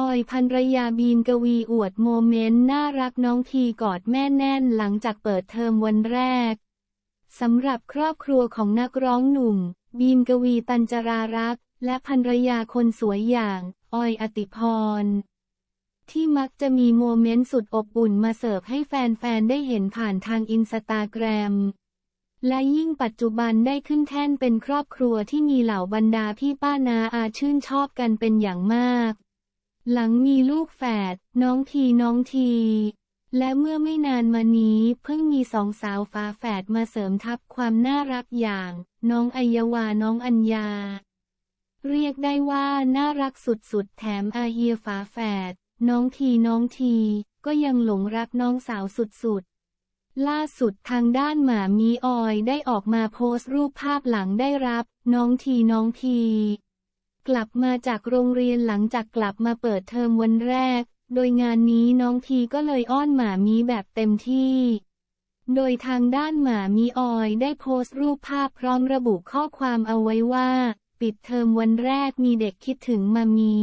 ออยพันรยาบีมกวีอวดโมเมนต์ น่ารักน้องทีกอดแม่แน่นหลังจากเปิดเทอมวันแรก สำหรับครอบครัวของนักร้องหนุ่ม บีมกวีตันจรารักษ์และภรรยาคนสวยอย่างออยอติพร ที่มักจะมีโมเมนต์สุดอบอุ่นมาเสิร์ฟให้แฟนๆ ได้เห็นผ่านทางอินสตาแกรม และยิ่งปัจจุบันได้ขึ้นแท่นเป็นครอบครัวที่มีเหล่าบรรดาพี่ป้านาอาชื่นชอบกันเป็นอย่างมาก หลังมีลูกแฝดน้องทีน้องที และเมื่อไม่นานมานี้เพิ่งมีสองสาวฝาแฝดมาเสริมทับความน่ารักอย่าง น้องอัยวาน้องอัญญา เรียกได้ว่าน่ารักสุดๆ แถมอาเฮียฝาแฝดน้องทีน้องที ก็ยังหลงรักน้องสาวสุดๆ ล่าสุดทางด้านหมามีออยได้ออกมาโพสต์รูปภาพหลังได้รับ น้องทีน้องที กลับมาจากโรงเรียนหลังจากกลับมาเปิดเทอมวันแรก โดยงานนี้น้องทีก็เลยอ้อนหมามีแบบเต็มที่ โดยทางด้านหมามีออยได้โพสต์รูปภาพพร้อมระบุข้อความเอาไว้ว่า ปิดเทอมวันแรกมีเด็กคิดถึงมามี